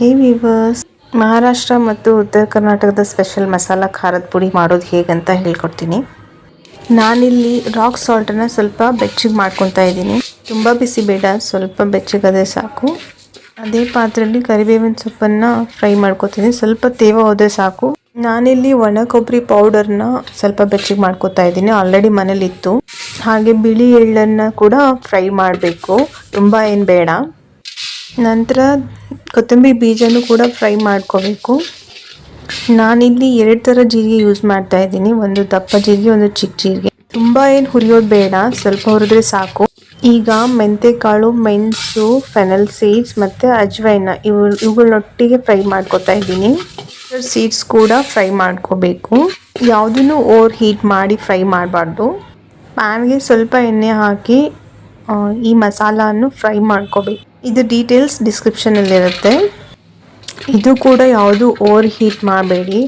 ಹೇ viewers, Maharashtra ಮತ್ತು ಉತ್ತರ ಕರ್ನಾಟಕದ ಸ್ಪೆಷಲ್ ಮಸಾಲ ಖಾರದ ಪುಡಿ ಮಾಡೋದು ಹೇಗಂತ ಹೇಳ್ಕೊಡ್ತೀನಿ. ನಾನಿಲ್ಲಿ ರಾಕ್ ಸಾಲ್ಟನ್ನು ಸ್ವಲ್ಪ ಬೆಚ್ಚಗೆ ಮಾಡ್ಕೊತಾ ಇದ್ದೀನಿ. ತುಂಬ ಬಿಸಿ ಬೇಡ, ಸ್ವಲ್ಪ ಬೆಚ್ಚಗದೆ ಸಾಕು. ಅದೇ ಪಾತ್ರೆಯಲ್ಲಿ ಕರಿಬೇವಿನ ಸೊಪ್ಪನ್ನು ಫ್ರೈ ಮಾಡ್ಕೊತೀನಿ. ಸ್ವಲ್ಪ ತೇವ ಹೋದರೆ ಸಾಕು. ನಾನಿಲ್ಲಿ ಒಣ ಕೊಬ್ಬರಿ ಪೌಡರ್ನ ಸ್ವಲ್ಪ ಬೆಚ್ಚಗೆ ಮಾಡ್ಕೊತಾ ಇದ್ದೀನಿ. ಆಲ್ರೆಡಿ ಮನೇಲಿ ಇತ್ತು ಹಾಗೆ ಬಿಳಿ ಎಳ್ಳನ್ನು ಕೂಡ ಫ್ರೈ ಮಾಡಬೇಕು. ತುಂಬ ಏನು ಬೇಡ. ನಂತರ ಕೊತ್ತಂಬರಿ ಬೀಜನೂ ಕೂಡ ಫ್ರೈ ಮಾಡ್ಕೋಬೇಕು. ನಾನಿಲ್ಲಿ ಎರಡು ಥರ ಜೀರಿಗೆ ಯೂಸ್ ಮಾಡ್ತಾ ಇದ್ದೀನಿ. ಒಂದು ದಪ್ಪ ಜೀರಿಗೆ, ಒಂದು ಚಿಕ್ಕ ಜೀರಿಗೆ. ತುಂಬ ಏನು ಹುರಿಯೋದು ಬೇಡ, ಸ್ವಲ್ಪ ಹುರಿದ್ರೆ ಸಾಕು. ಈಗ ಮೆಂತೆಕಾಳು, ಮೆಣಸು, ಫೆನಲ್ ಸೀಡ್ಸ್ ಮತ್ತು ಅಜ್ವೈನ ಇವು ಇವುಗಳನ್ನೊಟ್ಟಿಗೆ ಫ್ರೈ ಮಾಡ್ಕೊತಾ ಇದ್ದೀನಿ. ಸೀಡ್ಸ್ ಕೂಡ ಫ್ರೈ ಮಾಡ್ಕೋಬೇಕು. ಯಾವುದನ್ನು ಓವರ್ ಹೀಟ್ ಮಾಡಿ ಫ್ರೈ ಮಾಡಬಾರ್ದು. ಪ್ಯಾನ್ಗೆ ಸ್ವಲ್ಪ ಎಣ್ಣೆ ಹಾಕಿ ಈ ಮಸಾಲನ್ನು ಫ್ರೈ ಮಾಡ್ಕೋಬೇಕು. ಇದು ಡೀಟೇಲ್ಸ್ ಡಿಸ್ಕ್ರಿಪ್ಷನಲ್ಲಿರುತ್ತೆ ಇದು ಕೂಡ ಯಾವುದು ಓವರ್ ಹೀಟ್ ಮಾಡಬೇಡಿ.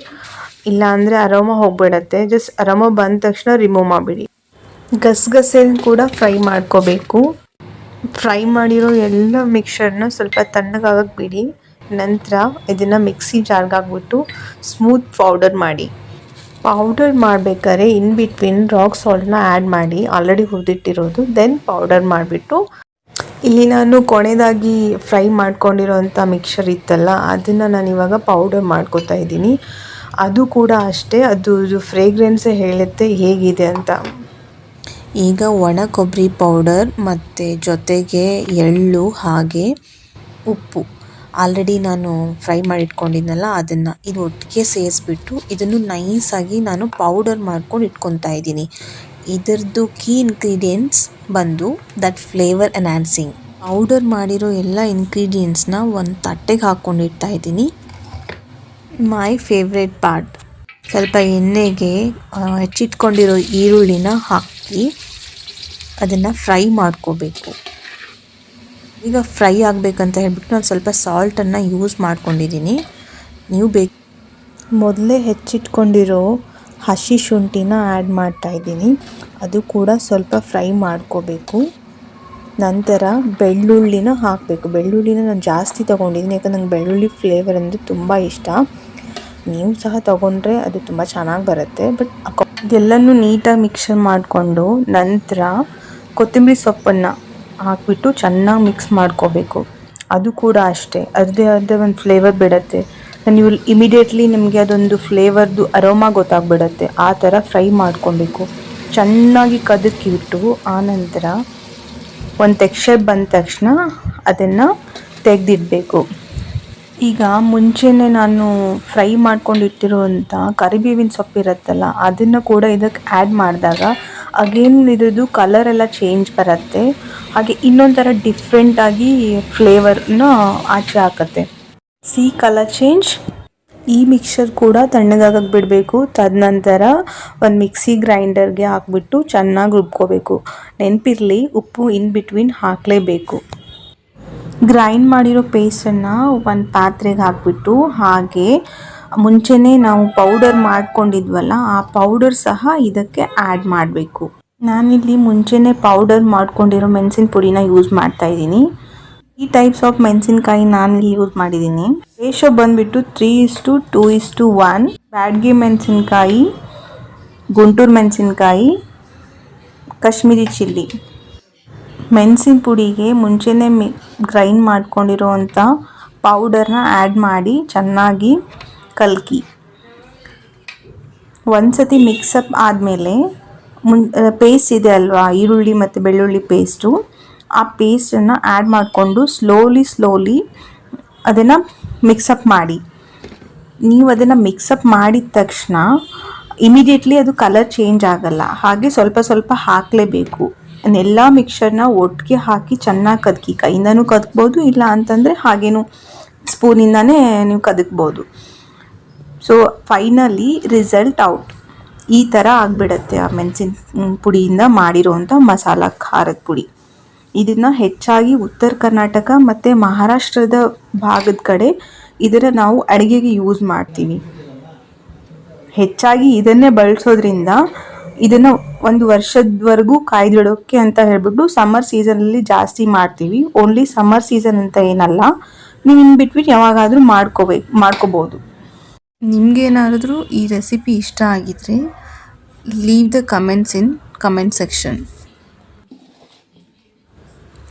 ಇಲ್ಲಾಂದರೆ ಅರೋಮ ಹೋಗ್ಬಿಡತ್ತೆ. ಜಸ್ಟ್ ಅರೋಮ ಬಂದ ತಕ್ಷಣ ರಿಮೂವ್ ಮಾಡಿಬಿಡಿ. ಗಸಗಸೆ ಕೂಡ ಫ್ರೈ ಮಾಡ್ಕೋಬೇಕು. ಫ್ರೈ ಮಾಡಿರೋ ಎಲ್ಲ ಮಿಕ್ಸರ್ನ ಸ್ವಲ್ಪ ತಣ್ಣಗಾಗಕ್ಕೆ ಬಿಡಿ. ನಂತರ ಇದನ್ನು ಮಿಕ್ಸಿ ಜಾರ್ಗೆ ಹಾಕ್ಬಿಟ್ಟು ಸ್ಮೂತ್ ಪೌಡರ್ ಮಾಡಿ. ಪೌಡರ್ ಮಾಡಬೇಕಾದ್ರೆ ಇನ್ ಬಿಟ್ವೀನ್ ರಾಕ್ ಸಾಲ್ಟ್ನ ಆ್ಯಡ್ ಮಾಡಿ. ಆಲ್ರೆಡಿ ಹುರಿದಿಟ್ಟಿರೋದು. ದೆನ್ ಪೌಡರ್ ಮಾಡಿಬಿಟ್ಟು ಇಲ್ಲಿ ನಾನು ಕೊನೆಯದಾಗಿ ಫ್ರೈ ಮಾಡ್ಕೊಂಡಿರೋಂಥ ಮಿಕ್ಸರ್ ಇತ್ತಲ್ಲ, ಅದನ್ನು ನಾನು ಇವಾಗ ಪೌಡರ್ ಮಾಡ್ಕೋತಾ ಇದ್ದೀನಿ. ಅದು ಕೂಡ ಅಷ್ಟೇ ಅದು ಫ್ರೇಗ್ರೆನ್ಸೇ ಹೇಳುತ್ತೆ, ಹೇಗಿದೆ ಅಂತ. ಈಗ ಒಣ ಕೊಬ್ಬರಿ ಪೌಡರ್ ಮತ್ತು ಜೊತೆಗೆ ಎಳ್ಳು, ಹಾಗೆ ಉಪ್ಪು. ಆಲ್ರೆಡಿ ನಾನು ಫ್ರೈ ಮಾಡಿಟ್ಕೊಂಡಿದ್ನಲ್ಲ, ಅದನ್ನು ಇದು ಒಟ್ಟಿಗೆ ಸೇರಿಸ್ಬಿಟ್ಟು, ಇದನ್ನು ನೈಸಾಗಿ ನಾನು ಪೌಡರ್ ಮಾಡ್ಕೊಂಡು ಇಟ್ಕೊತಾ ಇದ್ದೀನಿ. ಇದರದ್ದು ಕೀ ಇಂಗ್ರೀಡಿಯೆಂಟ್ಸ್ ಬಂದು ದಟ್ ಫ್ಲೇವರ್ ಎನ್ಹಾನ್ಸಿಂಗ್ ಪೌಡರ್ ಮಾಡಿರೋ ಎಲ್ಲ ಇಂಗ್ರೀಡಿಯೆಂಟ್ಸ್ನ ಒಂದು ತಟ್ಟೆಗೆ ಹಾಕ್ಕೊಂಡು ಇಡ್ತಾ ಇದ್ದೀನಿ. ಮೈ ಫೇವ್ರೆಟ್ ಪಾರ್ಟ್ ಸ್ವಲ್ಪ ಎಣ್ಣೆಗೆ ಹೆಚ್ಚಿಟ್ಕೊಂಡಿರೋ ಈರುಳ್ಳಿನ ಹಾಕಿ ಅದನ್ನು ಫ್ರೈ ಮಾಡ್ಕೋಬೇಕು. ಈಗ ಫ್ರೈ ಆಗಬೇಕಂತ ಹೇಳ್ಬಿಟ್ಟು ನಾನು ಸ್ವಲ್ಪ ಸಾಲ್ಟನ್ನು ಯೂಸ್ ಮಾಡ್ಕೊಂಡಿದ್ದೀನಿ. ನೀವು ಬೇಕು ಮೊದಲೇ ಹೆಚ್ಚಿಟ್ಕೊಂಡಿರೋ ಹಸಿ ಶುಂಠಿನ ಆ್ಯಡ್ ಮಾಡ್ತಾಯಿದ್ದೀನಿ ಅದು ಕೂಡ ಸ್ವಲ್ಪ ಫ್ರೈ ಮಾಡ್ಕೋಬೇಕು. ನಂತರ ಬೆಳ್ಳುಳ್ಳಿನ ಹಾಕಬೇಕು. ಬೆಳ್ಳುಳ್ಳಿನ ನಾನು ಜಾಸ್ತಿ ತೊಗೊಂಡಿದ್ದೀನಿ. ಯಾಕಂದ್ರೆ ನಂಗೆ ಬೆಳ್ಳುಳ್ಳಿ ಫ್ಲೇವರ್ ಅಂದರೆ ತುಂಬ ಇಷ್ಟ. ನೀವು ಸಹ ತೊಗೊಂಡ್ರೆ ಅದು ತುಂಬ ಚೆನ್ನಾಗಿ ಬರುತ್ತೆ. ಬಟ್ ಇದೆಲ್ಲನೂ ನೀಟಾಗಿ ಮಿಕ್ಸರ್ ಮಾಡಿಕೊಂಡು ನಂತರ ಕೊತ್ತಂಬರಿ ಸೊಪ್ಪನ್ನು ಹಾಕಿಬಿಟ್ಟು ಚೆನ್ನಾಗಿ ಮಿಕ್ಸ್ ಮಾಡ್ಕೋಬೇಕು. ಅದು ಕೂಡ ಅಷ್ಟೇ. ಅದೇ ಆದ ಒಂದು ಫ್ಲೇವರ್ ಬಿಡುತ್ತೆ. ನೀವು ಇಮಿಡಿಯೇಟ್ಲಿ ನಿಮಗೆ ಅದೊಂದು ಫ್ಲೇವರ್ದು ಅರೋಮಾ ಗೊತ್ತಾಗ್ಬಿಡತ್ತೆ. ಆ ಥರ ಫ್ರೈ ಮಾಡ್ಕೊಬೇಕು. ಚೆನ್ನಾಗಿ ಕದಕಿಬಿಟ್ಟು ಆನಂತರ ಒಂದು ಟೆಕ್ಸ್ಚರ್ ಬಂದ ತಕ್ಷಣ ಅದನ್ನು ತೆಗೆದಿಡಬೇಕು. ಈಗ ಮುಂಚೆನೇ ನಾನು ಫ್ರೈ ಮಾಡ್ಕೊಂಡಿಟ್ಟಿರುವಂಥ ಕರಿಬೇವಿನ ಸೊಪ್ಪು ಇರುತ್ತಲ್ಲ, ಅದನ್ನು ಕೂಡ ಇದಕ್ಕೆ ಆ್ಯಡ್ ಮಾಡಿದಾಗ ಅಗೇನ್ ಇದ್ರದ್ದು ಕಲರ್ ಎಲ್ಲ ಚೇಂಜ್ ಬರುತ್ತೆ. ಹಾಗೆ ಇನ್ನೊಂಥರ ಡಿಫ್ರೆಂಟಾಗಿ ಫ್ಲೇವರ್ನ ಆಚೆ ಹಾಕತ್ತೆ. ಸಿ ಕಲರ್ ಚೇಂಜ್ ಈ ಮಿಕ್ಸರ್ ಕೂಡ ತಣ್ಣಗಾಗಕ್ಕೆ ಬಿಡಬೇಕು. ತದನಂತರ ಒಂದು ಮಿಕ್ಸಿ ಗ್ರೈಂಡರ್ಗೆ ಹಾಕ್ಬಿಟ್ಟು ಚೆನ್ನಾಗಿ ರುಬ್ಕೋಬೇಕು. ನೆನಪಿರಲಿ, ಉಪ್ಪು ಇನ್ ಬಿಟ್ವೀನ್ ಹಾಕಲೇಬೇಕು. ಗ್ರೈಂಡ್ ಮಾಡಿರೋ ಪೇಸ್ಟನ್ನು ಒಂದು ಪಾತ್ರೆಗೆ ಹಾಕ್ಬಿಟ್ಟು, ಹಾಗೆ ಮುಂಚೆನೇ ನಾವು ಪೌಡರ್ ಮಾಡ್ಕೊಂಡಿದ್ವಲ್ಲ, ಆ ಪೌಡರ್ ಸಹ ಇದಕ್ಕೆ ಆ್ಯಡ್ ಮಾಡಬೇಕು. ನಾನಿಲ್ಲಿ ಮುಂಚೆನೇ ಪೌಡರ್ ಮಾಡ್ಕೊಂಡಿರೋ ಮೆಣಸಿನ ಪುಡಿನ ಯೂಸ್ ಮಾಡ್ತಾ ಇದ್ದೀನಿ. ಈ ಟೈಪ್ಸ್ ಆಫ್ ಮೆಣಸಿನಕಾಯಿ ನಾನು ಇಲ್ಲಿ ಯೂಸ್ ಮಾಡಿದ್ದೀನಿ. ರೇಷೋ ಬಂದ್ಬಿಟ್ಟು three is to two is to one Byadgi ಮೆಣಸಿನ್ಕಾಯಿ, ಗುಂಟೂರು ಮೆಣಸಿನ್ಕಾಯಿ, ಕಾಶ್ಮೀರಿ ಚಿಲ್ಲಿ. ಮೆಣಸಿನ ಪುಡಿಗೆ ಮುಂಚೆನೇ ಮಿ ಗ್ರೈಂಡ್ ಮಾಡ್ಕೊಂಡಿರೋವಂಥ ಪೌಡರ್ನ ಆ್ಯಡ್ ಮಾಡಿ ಚೆನ್ನಾಗಿ ಕಲ್ಕಿ. ಒಂದು ಸತಿ ಮಿಕ್ಸಪ್ ಆದಮೇಲೆ ಮುನ್ ಪೇಸ್ಟ್ ಇದೆ ಅಲ್ವಾ? ಈರುಳ್ಳಿ ಮತ್ತು ಬೆಳ್ಳುಳ್ಳಿ ಪೇಸ್ಟು ಆ ಪೇಸ್ಟನ್ನು ಆ್ಯಡ್ ಮಾಡಿಕೊಂಡು ಸ್ಲೋಲಿ ಸ್ಲೋಲಿ ಅದನ್ನು ಮಿಕ್ಸಪ್ ಮಾಡಿ. ನೀವು ಅದನ್ನು ಮಿಕ್ಸಪ್ ಮಾಡಿದ ತಕ್ಷಣ ಇಮಿಡಿಯೇಟ್ಲಿ ಅದು ಕಲರ್ ಚೇಂಜ್ ಆಗಲ್ಲ. ಹಾಗೆ ಸ್ವಲ್ಪ ಸ್ವಲ್ಪ ಹಾಕಲೇಬೇಕು. ಎಲ್ಲ ಮಿಕ್ಸರ್ನ ಒಟ್ಟಿಗೆ ಹಾಕಿ ಚೆನ್ನಾಗಿ ಕದಕಿ. ಕೈಯಿಂದನೂ ಕದಕ್ಬೋದು, ಇಲ್ಲ ಅಂತಂದರೆ ಹಾಗೇನು ಸ್ಪೂನಿಂದನೇ ನೀವು ಕದಕ್ಬೋದು. ಸೊ ಫೈನಲಿ ರಿಸಲ್ಟ್ ಔಟ್ ಈ ಥರ ಆಗಿಬಿಡತ್ತೆ ಆ ಮೆಣಸಿನ ಪುಡಿಯಿಂದ ಮಾಡಿರೋವಂಥ ಮಸಾಲ ಖಾರದ ಪುಡಿ. ಇದನ್ನು ಹೆಚ್ಚಾಗಿ ಉತ್ತರ ಕರ್ನಾಟಕ ಮತ್ತು ಮಹಾರಾಷ್ಟ್ರದ ಭಾಗದ ಕಡೆ ಇದನ್ನು ನಾವು ಅಡುಗೆಗೆ ಯೂಸ್ ಮಾಡ್ತೀವಿ. ಹೆಚ್ಚಾಗಿ ಇದನ್ನೇ ಬಳಸೋದ್ರಿಂದ ಇದನ್ನು ಒಂದು ವರ್ಷದವರೆಗೂ ಕಾಯ್ದಿಡೋಕ್ಕೆ ಅಂತ ಹೇಳ್ಬಿಟ್ಟು ಸಮ್ಮರ್ ಸೀಸನಲ್ಲಿ ಜಾಸ್ತಿ ಮಾಡ್ತೀವಿ. ಓನ್ಲಿ ಸಮ್ಮರ್ ಸೀಸನ್ ಅಂತ ಏನಲ್ಲ. ನೀವು ಇನ್ ಬಿಟ್ಬಿಟ್ಟು ಯಾವಾಗಾದರೂ ಮಾಡ್ಕೋಬೇಕು ಮಾಡ್ಕೋಬೋದು. ನಿಮಗೇನಾದರೂ ಈ ರೆಸಿಪಿ ಇಷ್ಟ ಆಗಿದ್ರೆ leave the comments in comment section